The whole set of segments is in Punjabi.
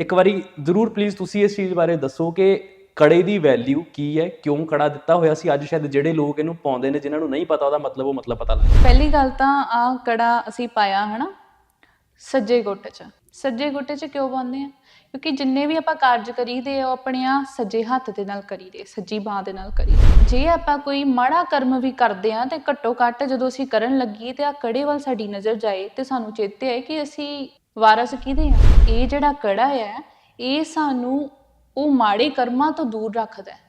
ਇੱਕ ਵਾਰੀ ਜ਼ਰੂਰ ਪਲੀਜ਼ ਤੁਸੀਂ ਇਸ ਚੀਜ਼ ਬਾਰੇ ਦੱਸੋ ਕਿ ਕੜੇ ਦੀ ਵੈਲਿਊ ਕੀ ਹੈ, ਕਿਉਂ ਕੜਾ ਦਿੱਤਾ ਹੋਇਆ ਸੀ? ਅੱਜ ਸ਼ਾਇਦ ਜਿਹੜੇ ਲੋਕ ਇਹਨੂੰ ਪਾਉਂਦੇ ਨੇ, ਜਿਨ੍ਹਾਂ ਨੂੰ ਨਹੀਂ ਪਤਾ, ਉਹਦਾ ਮਤਲਬ ਉਹ ਮਤਲਬ ਪਤਾ ਲੱਗ ਪਹਿਲੀ ਗੱਲ ਤਾਂ ਆ ਕੜਾ ਅਸੀਂ ਪਾਇਆ, ਹਨਾ? ਸੱਜੇ ਗੁੱਟ 'ਚ। ਸੱਜੇ ਗੁੱਟ 'ਚ ਕਿਉਂ ਪਾਉਂਦੇ ਆ? ਕਿਉਂਕਿ ਜਿੰਨੇ ਵੀ ਆਪਾਂ ਕਾਰਜ ਕਰੀਦੇ ਆ, ਉਹ ਆਪਣੇ ਆ ਸੱਜੇ ਹੱਥ ਦੇ ਨਾਲ ਕਰੀਦੇ, ਸੱਜੀ ਬਾਹ ਦੇ ਨਾਲ ਕਰੀਦੇ। ਜੇ ਆਪਾਂ ਕੋਈ ਮਾੜਾ ਕਰਮ ਵੀ ਕਰਦੇ ਆ, ਤੇ ਘੱਟੋ ਘੱਟ ਜਦੋਂ ਅਸੀਂ ਕਰਨ ਲੱਗੀ ਤੇ ਆ ਕੜੇ ਵੱਲ ਸਾਡੀ ਨਜ਼ਰ ਜਾਏ, ਤੇ ਸਾਨੂੰ ਚੇਤੇ ਹੈ ਕਿ ਅਸੀਂ ਵਾਰਸ ਕਿਹਦੇ ਆ ਇਹ ਜਿਹੜਾ ਕੜਾ ਹੈ ਇਹ ਸਾਨੂੰ ਉਹ ਮਾੜੇ ਕਰਮਾਂ ਤੋਂ ਦੂਰ ਰੱਖਦਾ ਹੈ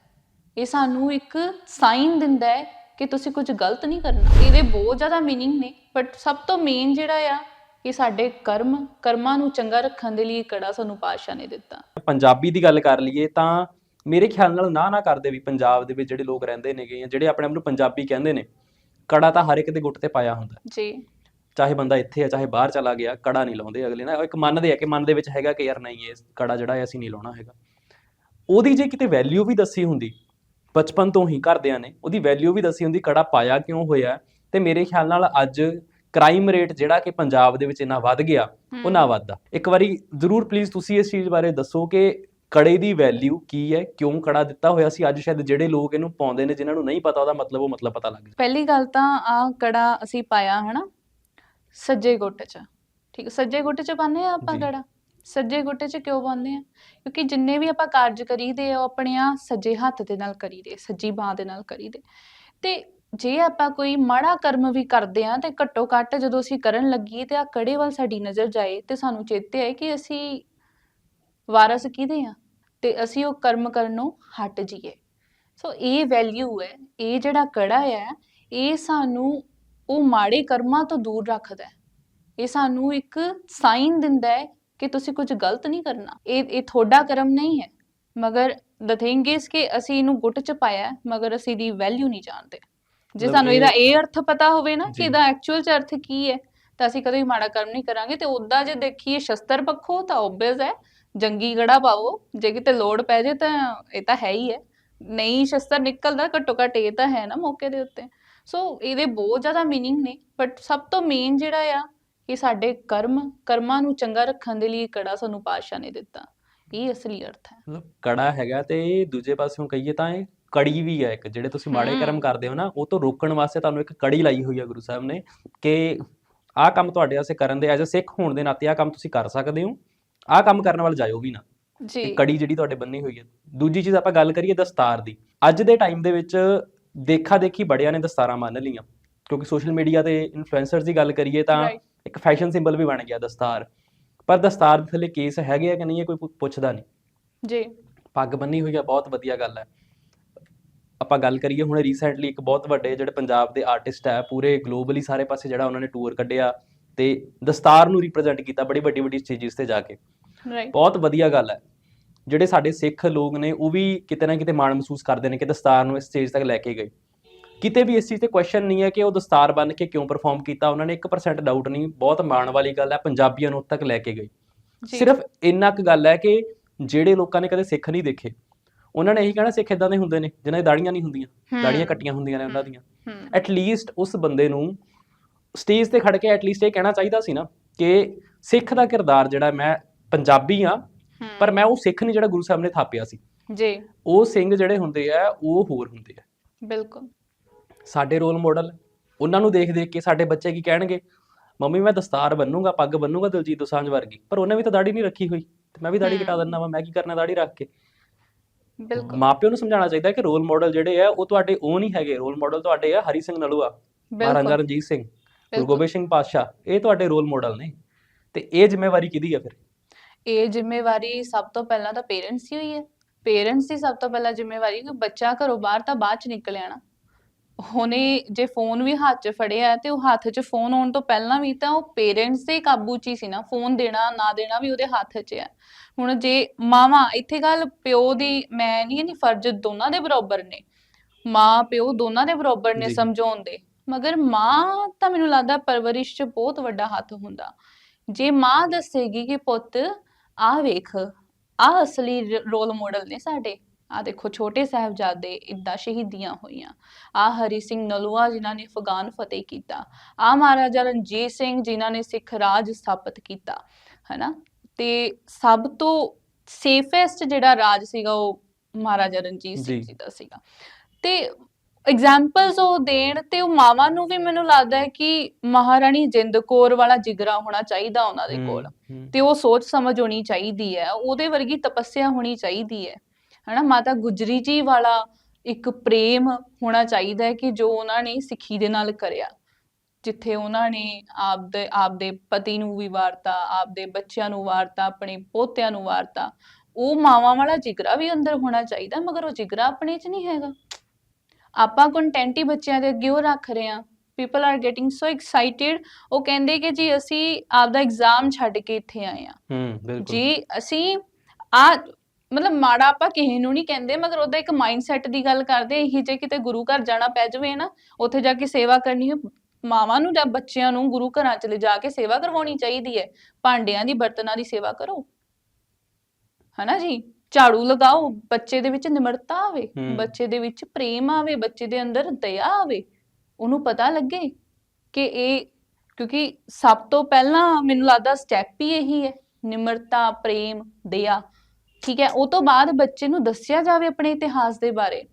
ਇਹ ਸਾਨੂੰ ਇੱਕ ਸਾਈਨ ਦਿੰਦਾ ਹੈ ਕਿ ਤੁਸੀਂ ਕੁਝ ਗਲਤ ਨਹੀਂ ਕਰਨਾ ਇਹਦੇ ਬਹੁਤ ਜ਼ਿਆਦਾ मीनिंग ਨੇ ਬਟ ਸਭ ਤੋਂ ਮੇਨ ਜਿਹੜਾ ਆ ਇਹ ਸਾਡੇ ਕਰਮ ਕਰਮਾਂ ਨੂੰ ਚੰਗਾ ਰੱਖਣ ਦੇ ਲਈ ਇਹ ਕੜਾ ਸਾਨੂੰ ਪਾਤਸ਼ਾਹ ਨੇ ਦਿੱਤਾ ਪੰਜਾਬੀ ਦੀ ਗੱਲ ਕਰ ਲਈਏ ਤਾਂ ਮੇਰੇ ਖਿਆਲ ਨਾਲ ਨਾ ਨਾ ਕਰਦੇ ਵੀ ਪੰਜਾਬ ਦੇ ਵਿੱਚ ਜਿਹੜੇ ਲੋਕ ਰਹਿੰਦੇ ਨੇਗੇ ਜਾਂ ਜਿਹੜੇ ਆਪਣੇ ਆਪ ਨੂੰ ਪੰਜਾਬੀ ਕਹਿੰਦੇ ਨੇ ਕੜਾ ਤਾਂ ਹਰ ਇੱਕ ਦੇ ਗੁੱਟ ਤੇ ਪਾਇਆ ਹੁੰਦਾ ਜੀ ਚਾਹੇ ਬੰਦਾ ਇੱਥੇ ਆ ਚਾਹੇ ਬਾਹਰ ਚਲਾ ਗਿਆ ਕੜਾ ਨਹੀਂ ਲਾਉਂਦੇ ਅਗਲੇ ਨਾ। ਇੱਕ ਮੰਨਦੇ ਆ ਕਿ ਮਨ ਦੇ ਵਿੱਚ ਹੈਗਾ ਕਿ ਯਾਰ ਨਹੀਂ ਇਹ ਕੜਾ ਜਿਹੜਾ ਹੈ ਅਸੀਂ ਨਹੀਂ ਲਾਉਣਾ ਹੈਗਾ। ਉਹਦੀ ਜੇ ਕਿਤੇ ਵੈਲਿਊ ਵੀ ਦੱਸੀ ਹੁੰਦੀ ਬਚਪਨ ਤੋਂ ਹੀ ਘਰਦਿਆਂ ਨੇ ਉਹਦੀ ਵੈਲਿਊ ਵੀ ਦੱਸੀ ਹੁੰਦੀ ਕੜਾ ਪਾਇਆ ਕਿਉਂ ਹੋਇਆ ਤੇ ਮੇਰੇ ਖਿਆਲ ਨਾਲ ਅੱਜ ਕ੍ਰਾਈਮ ਰੇਟ ਜਿਹੜਾ ਕਿ ਪੰਜਾਬ ਦੇ ਵਿੱਚ ਇੰਨਾ ਵੱਧ ਗਿਆ ਉਹ ਨਾ ਵੱਧਦਾ। ਇੱਕ ਵਾਰੀ ਜ਼ਰੂਰ ਪਲੀਜ਼ ਤੁਸੀਂ ਇਸ ਚੀਜ਼ ਬਾਰੇ ਦੱਸੋ ਕਿ ਕੜੇ ਦੀ ਵੈਲਿਊ ਕੀ ਹੈ ਕਿਉਂ ਕੜਾ ਦਿੱਤਾ ਹੋਇਆ ਸੀ? ਅੱਜ ਸ਼ਾਇਦ ਜਿਹੜੇ ਲੋਕ ਇਹਨੂੰ ਪਾਉਂਦੇ ਨੇ ਜਿਨ੍ਹਾਂ ਨੂੰ ਨਹੀਂ ਪਤਾ ਉਹਦਾ ਮਤਲਬ ਉਹ ਮਤਲਬ ਪਤਾ ਲੱਗ ਪਹਿਲੀ ਗੱਲ ਤਾਂ ਆ ਕੜਾ ਅਸੀਂ ਪਾਇਆ ਹਨਾ? ਸੱਜੇ ਗੁੱਟ 'ਚ। ਠੀਕ ਸੱਜੇ ਗੁੱਟ 'ਚ ਪਾਉਂਦੇ ਆ ਆਪਾਂ ਜੀ। ਕੜਾ ਸੱਜੇ ਗੁੱਟ 'ਚ ਕਿਉਂ ਪਾਉਂਦੇ ਆ ਕਿਉਂਕਿ ਜਿੰਨੇ ਵੀ ਆਪਾਂ ਕਾਰਜ ਕਰੀਦੇ ਆ ਉਹ ਆਪਣੇ ਆ ਸੱਜੇ ਹੱਥ ਦੇ ਨਾਲ ਕਰੀਦੇ ਸੱਜੀ ਬਾਹ ਦੇ ਨਾਲ ਕਰੀਦੇ। ਤੇ ਜੇ ਆਪਾਂ ਕੋਈ ਮਾੜਾ ਕਰਮ ਵੀ ਕਰਦੇ ਆ ਤੇ ਘੱਟੋ ਘੱਟ ਜਦੋਂ ਅਸੀਂ ਕਰਨ ਲੱਗੀਏ ਤੇ ਆ ਕੜੇ ਵੱਲ ਸਾਡੀ ਨਜ਼ਰ ਜਾਏ ਤੇ ਸਾਨੂੰ ਚੇਤੇ ਆਏ ਕਿ ਅਸੀਂ ਵਾਰਸ ਕਿਹਦੇ ਆ ਤੇ ਅਸੀਂ ਉਹ ਕਰਮ ਕਰਨੋਂ ਹਟ ਜਾਈਏ। ਸੋ ਇਹ ਵੈਲਿਊ ਹੈ ਇਹ ਜਿਹੜਾ ਕੜਾ ਹੈ ਇਹ ਸਾਨੂੰ ਉਹ ਮਾੜੇ ਕਰਮਾਂ ਤੋਂ ਦੂਰ ਰੱਖਦਾ ਹੈ। ਇਹ ਸਾਨੂੰ ਇੱਕ ਸਾਈਨ ਦਿੰਦਾ ਹੈ ਕਿ ਤੁਸੀਂ ਕੁਝ ਗਲਤ ਨਹੀਂ ਕਰਨਾ। ਇਹ ਇਹ ਤੁਹਾਡਾ ਕਰਮ ਨਹੀਂ ਹੈ। ਮਗਰ ਦ ਥਿੰਗ ਇਜ਼ ਕਿ ਅਸੀਂ ਇਹਨੂੰ ਗੁੱਟ ਚ ਪਾਇਆ ਮਗਰ ਅਸੀਂ ਦੀ ਵੈਲਿਊ ਨਹੀਂ ਜਾਣਦੇ। ਜੇ ਸਾਨੂੰ ਇਹ- ਇਹਦਾ ਇਹ ਅਰਥ ਪਤਾ ਹੋਵੇ ਨਾ। ਕਿ ਇਹਦਾ ਐਕਚੁਅਲ ਚ ਅਰਥ ਕੀ ਹੈ ਤਾਂ ਅਸੀਂ ਕਦੇ ਵੀ ਮਾੜਾ ਕਰਮ ਨਹੀਂ ਕਰਾਂਗੇ। ਤੇ ਉਦਾਂ ਜੇ ਦੇਖੀਏ ਸ਼ਸਤਰ ਪੱਖੋਂ ਤਾਂ ਓਬਵੀਅਸ ਹੈ ਜੰਗੀ ਗੜਾ ਪਾਵੋ। ਜੇ ਕਿਤੇ ਲੋੜ ਪੈ ਜੇ ਤਾਂ ਇਹ ਤਾਂ ਹੈ ਹੀ ਹੈ। ਨਹੀਂ ਸ਼ਸਤਰ ਨਿਕਲਦਾ ਘੱਟੋ ਘੱਟ ਇਹ ਤਾਂ ਹੈ ਨਾ ਮੌਕੇ ਦੇ ਉੱਤੇ। ਸੋ ਇਹਦੇ ਬਹੁਤ ਜ਼ਿਆਦਾ मीनिंग ਨੇ ਬਟ ਸਭ ਤੋਂ ਮੇਨ ਜਿਹੜਾ ਆ ਕਿ ਸਾਡੇ ਕਰਮ ਕਰਮਾਂ ਨੂੰ ਚੰਗਾ ਰੱਖਣ ਦੇ ਲਈ ਇਹ ਕੜਾ ਸਾਨੂੰ ਪਾਤਸ਼ਾਹ ਨੇ ਦਿੱਤਾ ਇਹ ਅਸਲੀ ਅਰਥ ਹੈ ਮਤਲਬ ਕੜਾ ਹੈਗਾ ਤੇ ਦੂਜੇ ਪਾਸਿਓਂ ਕਹੀਏ ਤਾਂ ਇਹ ਕੜੀ ਵੀ ਹੈ ਇੱਕ ਜਿਹੜੇ ਤੁਸੀਂ ਮਾੜੇ ਕਰਮ ਹਮ। ਕਰਦੇ ਹੋ ਨਾ ਉਹ ਤੋਂ ਰੋਕਣ ਵਾਸਤੇ ਤੁਹਾਨੂੰ ਇੱਕ ਕੜੀ ਲਾਈ ਹੋਈ ਹੈ ਗੁਰੂ ਸਾਹਿਬ ਨੇ ਕਿ ਆਹ ਕੰਮ ਤੁਹਾਡੇ ਵਾਸਤੇ ਕਰਨ ਦੇ ਐਜ਼ ਅ ਸਿੱਖ ਹੋਣ ਦੇ ਨਾਤੇ ਆਹ ਕੰਮ ਤੁਸੀਂ ਕਰ ਸਕਦੇ ਹੋ ਆਹ ਕੰਮ ਕਰਨ ਵੱਲ ਜਾਇਓ ਵੀ ਨਾ ਜੀ ਇਹ ਕੜੀ ਜਿਹੜੀ ਤੁਹਾਡੇ ਬੰਨੀ ਹੋਈ ਹੈ ਦੂਜੀ ਚੀਜ਼ ਆਪਾਂ ਗੱਲ ਕਰੀਏ ਦਸਤਾਰ ਦੀ ਅੱਜ ਦੇ ਟਾਈਮ ਦੇ ਵਿੱਚ ਦੇਖਾ ਦੇਖੀ ਬੜਿਆਂ ਨੇ ਦਸਤਾਰਾਂ ਮੰਨ ਲਈਆਂ। ਕਿਉਂਕਿ ਸੋਸ਼ਲ ਮੀਡੀਆ ਤੇ ਇਨਫਲੂਐਂਸਰਸ ਦੀ ਗੱਲ ਕਰੀਏ ਤਾਂ Right. ਇੱਕ ਫੈਸ਼ਨ ਸਿੰਬਲ ਵੀ ਬਣ ਗਿਆ ਦਸਤਾਰ। ਪਰ ਦਸਤਾਰ ਦੇ ਥੱਲੇ ਕੇਸ ਹੈਗੇ ਆ ਕਿ ਨਹੀਂ ਇਹ ਕੋਈ ਪੁ- ਪੁੱਛਦਾ ਨਹੀਂ। ਜੀ। ਪੱਗ ਬੰਨੀ ਹੋਈ ਆ ਬਹੁਤ ਵਧੀਆ ਗੱਲ ਹੈ ਆਪਾਂ ਗੱਲ ਕਰੀਏ ਹੁਣ ਰੀਸੈਂਟਲੀ ਇੱਕ ਬਹੁਤ ਵੱਡੇ ਜਿਹੜੇ ਪੰਜਾਬ ਦੇ ਆਰਟਿਸਟ ਹੈ ਪੂਰੇ ਗਲੋਬਲੀ ਸਾਰੇ ਪਾਸੇ ਜਿਹੜਾ ਉਹਨਾਂ ਨੇ ਟੂਰ ਕੱਢਿਆ ਤੇ ਦਸਤਾਰ ਨੂੰ ਰਿਪਰੈਜ਼ੈਂਟ ਕੀਤਾ ਬੜੀ ਵੱਡੀ ਵੱਡੀ ਸਟੇਜਸ ਤੇ ਜਾ ਕੇ। ਰਾਈਟ ਬਹੁਤ ਵਧੀਆ ਗੱਲ ਹੈ ਜਿਹੜੇ ਸਾਡੇ ਸਿੱਖ ਲੋਕ ਨੇ ਉਹ ਵੀ ਕਿਤੇ ਨਾ ਕਿਤੇ ਮਾਣ ਮਹਿਸੂਸ ਕਰਦੇ ਨੇ ਕਿ ਦਸਤਾਰ ਨੂੰ ਇਸ ਸਟੇਜ ਤੱਕ ਲੈ ਕੇ ਗਏ। ਕਿਤੇ ਵੀ ਇਸ ਚੀਜ਼ ਤੇ ਕੁਐਸਚਨ ਨਹੀਂ ਹੈ ਕਿ ਉਹ ਦਸਤਾਰ ਬੰਨ ਕੇ ਕਿਉਂ ਪਰਫਾਰਮ ਕੀਤਾ ਉਹਨਾਂ ਨੇ 1% ਡਾਊਟ ਨਹੀਂ ਬਹੁਤ ਮਾਣ ਵਾਲੀ ਗੱਲ ਹੈ ਪੰਜਾਬੀਆਂ ਨੂੰ ਤੱਕ ਲੈ ਕੇ ਗਏ। ਜੀ। ਸਿਰਫ ਇੰਨਾ ਕੁ ਗੱਲ ਹੈ ਕਿ ਜਿਹੜੇ ਲੋਕਾਂ ਨੇ ਕਦੇ ਸਿੱਖ ਨਹੀਂ ਦੇਖੇ ਉਹਨਾਂ ਨੇ ਇਹੀ ਕਹਿਣਾ ਸਿੱਖ ਇਦਾਂ ਦੇ ਹੁੰਦੇ ਨੇ ਜਿਨ੍ਹਾਂ ਦੀ ਦਾੜੀਆਂ ਨਹੀਂ ਹੁੰਦੀਆਂ ਦਾੜੀਆਂ ਕੱਟੀਆਂ ਹੁੰਦੀਆਂ ਨੇ ਉਹਨਾਂ ਦੀਆਂ। ਐਟ ਲੀਸਟ ਉਸ ਬੰਦੇ ਨੂੰ ਸਟੇਜ ਤੇ ਖੜ ਕੇ ਐਟ ਲੀਸਟ ਇਹ ਕਹਿਣਾ ਚਾਹੀਦਾ ਸੀ ਨਾ ਕਿ ਸਿੱਖ ਦਾ ਕਿਰਦਾਰ ਜਿਹੜਾ ਮੈਂ ਪੰਜਾਬੀ ਆ ਪਰ ਮੈਂ ਉਹ ਸਿੱਖ ਨਹੀਂ ਜਿਹੜਾ ਗੁਰੂ ਸਾਹਿਬ ਨੇ ਥਾਪਿਆ ਸੀ। ਜੀ। ਉਹ ਸਿੰਘ ਜਿਹੜੇ ਹੁੰਦੇ ਆ ਉਹ ਹੋਰ ਹੁੰਦੇ ਆ। ਬਿਲਕੁਲ। ਸਾਡੇ ਰੋਲ ਮਾਡਲ ਉਹਨਾਂ ਨੂੰ ਦੇਖ ਦੇਖ ਕੇ ਸਾਡੇ ਬੱਚੇ ਕੀ ਕਹਿਣਗੇ? ਮੰਮੀ ਮੈਂ ਦਸਤਾਰ ਬੰਨੂਗਾ ਪੱਗ ਬੰਨੂਗਾ ਦਿਲਜੀਤ ਦੋਸਾਂਝ ਵਰਗੀ। ਪਰ ਉਹਨੇ ਵੀ ਤਾਂ ਦਾੜੀ ਨਹੀਂ ਰੱਖੀ ਹੋਈ। ਤੇ ਮੈਂ ਵੀ ਦਾੜੀ। ਕਟਾ ਦਿੰਦਾ ਵਾ ਮੈਂ ਕੀ ਕਰਨਾ ਦਾੜੀ ਰੱਖ ਕੇ? ਬਿਲਕੁਲ। ਮਾਪਿਆਂ ਨੂੰ ਸਮਝਾਉਣਾ ਚਾਹੀਦਾ ਕਿ ਰੋਲ ਮਾਡਲ ਜਿਹੜੇ ਆ ਉਹ ਤੁਹਾਡੇ ਉਹ ਨਹੀਂ ਹੈਗੇ। ਰੋਲ ਮਾਡਲ ਤੁਹਾਡੇ ਆ ਹਰੀ ਸਿੰਘ ਨਲੂਆ ਮਹਾਰਾਜਾ ਰਣਜੀਤ ਸਿੰਘ ਗੁਰੂ। ਗੋਬਿੰਦ ਸਿੰਘ ਪਾਤਸ਼ਾਹ। ਇਹ ਤੁਹਾਡੇ ਰੋਲ ਮਾਡਲ ਨੇ। ਤੇ ਇਹ ਜ਼ਿੰਮੇਵਾਰੀ ਕਿਹਦੀ ਆ ਫਿਰ? ਇਹ ਜ਼ਿੰਮੇਵਾਰੀ ਸਭ ਤੋਂ ਪਹਿਲਾਂ ਤਾਂ ਪੇਰੈਂਟਸ ਦੀ ਹੋਈ ਹੈ। ਪੇਰੈਂਟਸ ਦੀ ਸਭ ਤੋਂ ਪਹਿਲਾਂ ਜ਼ਿੰਮੇਵਾਰੀ ਕਿ ਬੱਚਾ ਘਰੋਂ ਬਾਹਰ ਤਾਂ ਬਾਅਦ ਚ ਨਿਕਲ ਆਣਾ। ਹੁਣੇ ਜੇ ਫੋਨ ਵੀ ਹੱਥ 'ਚ ਫੜਿਆ ਤੇ ਉਹ ਹੱਥ 'ਚ ਫੋਨ ਆਉਣ ਤੋਂ ਪਹਿਲਾਂ ਵੀ ਤਾਂ ਉਹ ਪੇਰੈਂਟਸ ਦੇ ਕਾਬੂ 'ਚ ਹੀ ਸੀ ਨਾ। ਫੋਨ ਦੇਣਾ ਨਾ ਦੇਣਾ ਵੀ ਉਹਦੇ ਹੱਥ 'ਚ ਹੈ। ਹੁਣ ਜੇ ਮਾਵਾਂ ਇੱਥੇ ਗੱਲ ਪਿਓ ਦੀ ਮੈਂ ਨਹੀਂ ਕਹਿੰਦੀ ਫਰਜ਼ ਦੋਨਾਂ ਦੇ ਬਰਾਬਰ ਨੇ। ਮਾਂ ਪਿਓ ਦੋਨਾਂ ਦੇ ਬਰਾਬਰ ਨੇ। ਸਮਝਾਉਣ ਦੇ। ਮਗਰ ਮਾਂ ਤਾਂ ਮੈਨੂੰ ਲੱਗਦਾ ਪਰਵਰਿਸ਼ 'ਚ ਬਹੁਤ ਵੱਡਾ ਹੱਥ ਹੁੰਦਾ। ਜੇ ਮਾਂ ਦੱਸੇਗੀ ਕਿ ਪੁੱਤ ਆਹ ਵੇਖ ਆਹ ਅਸਲੀ ਰੋਲ ਮਾਡਲ ਨੇ ਸਾਡੇ। ਆ ਦੇਖੋ ਛੋਟੇ ਸਾਹਿਬਜ਼ਾਦੇ ਇਦਾਂ ਸ਼ਹੀਦੀਆਂ ਹੋਈਆਂ। ਆ ਹਰੀ ਸਿੰਘ ਨਲੂਆ ਜਿਨ੍ਹਾਂ ਨੇ ਅਫਗਾਨ ਫਤਿਹ ਕੀਤਾ। ਆ ਮਹਾਰਾਜਾ ਰਣਜੀਤ ਸਿੰਘ ਜਿਨ੍ਹਾਂ ਨੇ ਸਿੱਖ ਰਾਜ ਸਥਾਪਿਤ ਕੀਤਾ ਹਨਾ? ਤੇ ਸਭ ਤੋਂ ਸੇਫੈਸਟ ਜਿਹੜਾ ਰਾਜ ਸੀਗਾ ਉਹ ਮਹਾਰਾਜਾ ਰਣਜੀਤ ਸਿੰਘ ਜੀ। ਜੀ ਦਾ ਸੀਗਾ। ਤੇ ਐਗਜ਼ਾਮਪਲਸ ਉਹ ਦੇਣ ਤੇ ਉਹ ਮਾਵਾਂ ਨੂੰ ਵੀ ਮੈਨੂੰ ਲੱਗਦਾ ਹੈ ਕਿ ਮਹਾਰਾਣੀ ਜਿੰਦ ਕੌਰ ਵਾਲਾ ਜਿਗਰਾ ਹੋਣਾ ਚਾਹੀਦਾ ਉਹਨਾਂ ਦੇ ਕੋਲ। ਤੇ ਉਹ ਸੋਚ ਸਮਝ ਹੋਣੀ ਚਾਹੀਦੀ ਹੈ ਉਹਦੇ ਵਰਗੀ ਤਪੱਸਿਆ ਹੋਣੀ ਚਾਹੀਦੀ ਹੈ। ਹਨਾ ਮਾਤਾ ਗੁਜਰੀ ਜੀ ਵਾਲਾ ਇੱਕ ਪ੍ਰੇਮ ਹੋਣਾ ਚਾਹੀਦਾ ਹੈ ਕਿ ਜੋ ਉਹਨਾਂ ਨੇ ਸਿੱਖੀ ਦੇ ਨਾਲ ਕਰਿਆ। ਜਿੱਥੇ ਉਹਨਾਂ ਨੇ ਆਪਦੇ ਆਪਦੇ ਪਤੀ ਨੂੰ ਵੀ ਵਾਰਤਾ ਆਪਦੇ ਬੱਚਿਆਂ ਨੂੰ ਵਾਰਤਾ ਆਪਣੇ ਪੋਤਿਆਂ ਨੂੰ ਵਾਰਤਾ ਉਹ ਮਾਵਾਂ ਵਾਲਾ ਜਿਗਰਾ ਵੀ ਅੰਦਰ ਹੋਣਾ ਚਾਹੀਦਾ ਮਗਰ ਉਹ ਜਿਗਰਾ ਆਪਣੇ 'ਚ ਨਹੀਂ ਹੈਗਾ। ਆਪਾਂ ਕੰਟੈਂਟ ਹੀ ਬੱਚਿਆਂ ਦੇ ਅੱਗੇ ਉਹ ਰੱਖ ਰਹੇ ਆ people are getting so excited ਉਹ ਕਹਿੰਦੇ ਕਿ ਜੀ ਅਸੀਂ ਆਪਦਾ ਐਗਜ਼ਾਮ ਛੱਡ ਕੇ ਇੱਥੇ ਆਏ ਆ ਹੂੰ ਬਿਲਕੁਲ। ਜੀ ਅਸੀਂ ਆ ਮਤਲਬ ਮਾੜਾ ਆਪਾਂ ਕਿਸੇ ਨੂੰ ਨਹੀਂ ਕਹਿੰਦੇ ਮਗਰ ਉਹਦਾ ਇੱਕ ਮਾਈਂਡਸੈਟ ਦੀ ਗੱਲ ਕਰਦੇ ਇਹੀ ਜੇ ਕਿਤੇ ਗੁਰੂ ਘਰ ਜਾਣਾ ਪੈ ਜਾਵੇ ਨਾ ਉੱਥੇ ਜਾ ਕੇ ਸੇਵਾ ਕਰਨੀ ਹੈ। ਮਾਵਾਂ ਨੂੰ ਜਾਂ ਬੱਚਿਆਂ ਨੂੰ ਗੁਰੂ ਘਰਾਂ ਚ ਲਿਜਾ ਕੇ ਸੇਵਾ ਕਰਵਾਉਣੀ ਚਾਹੀਦੀ ਹੈ। ਭਾਂਡਿਆਂ ਦੀ ਬਰਤਨਾਂ ਦੀ ਸੇਵਾ ਕਰੋ। ਹਨਾ ਜੀ? ਝਾੜੂ ਲਗਾਓ ਬੱਚੇ ਦੇ ਵਿੱਚ ਨਿਮਰਤਾ ਆਵੇ ਹੂੰ। ਬੱਚੇ ਦੇ ਵਿੱਚ ਪ੍ਰੇਮ ਆਵੇ ਬੱਚੇ ਦੇ ਅੰਦਰ ਦਇਆ ਆਵੇ ਉਹਨੂੰ ਪਤਾ ਲੱਗੇ ਕਿ ਇਹ ਕਿਉਂਕਿ ਸਭ ਤੋਂ ਪਹਿਲਾਂ ਮੈਨੂੰ ਲੱਗਦਾ ਸਟੈਪ ਹੀ ਇਹੀ ਹੈ ਨਿਮਰਤਾ ਪ੍ਰੇਮ ਦਇਆ। ਠੀਕ ਹੈ ਉਹ ਤੋਂ ਬਾਅਦ ਬੱਚੇ ਨੂੰ ਦੱਸਿਆ ਜਾਵੇ ਆਪਣੇ ਇਤਿਹਾਸ ਦੇ ਬਾਰੇ।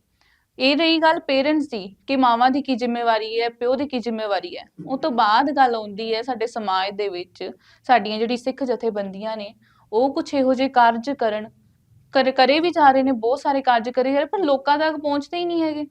ਇਹ ਰਹੀ ਗੱਲ ਪੇਰੈਂਟਸ ਦੀ ਕਿ ਮਾਵਾਂ ਦੀ ਕੀ ਜ਼ਿੰਮੇਵਾਰੀ ਹੈ ਪਿਓ ਦੀ ਕੀ ਜ਼ਿੰਮੇਵਾਰੀ ਹੈ। ਉਹ ਤੋਂ ਬਾਅਦ ਗੱਲ ਆਉਂਦੀ ਹੈ ਸਾਡੇ ਸਮਾਜ ਦੇ ਵਿੱਚ ਸਾਡੀਆਂ ਜਿਹੜੀ ਸਿੱਖ ਜਥੇਬੰਦੀਆਂ ਨੇ ਉਹ ਕੁਝ ਇਹੋ ਜਿਹੇ ਕਾਰਜ ਕਰਨ ਕਰ ਕਰੇ ਵੀ ਜਾ ਰਹੇ ਨੇ, ਬਹੁਤ ਸਾਰੇ ਕਾਰਜ ਕਰੇ ਜਾ ਰਹੇ, ਪਰ ਲੋਕਾਂ ਤੱਕ ਪਹੁੰਚਦੇ ਹੀ ਨਹੀਂ ਹੈਗੇ।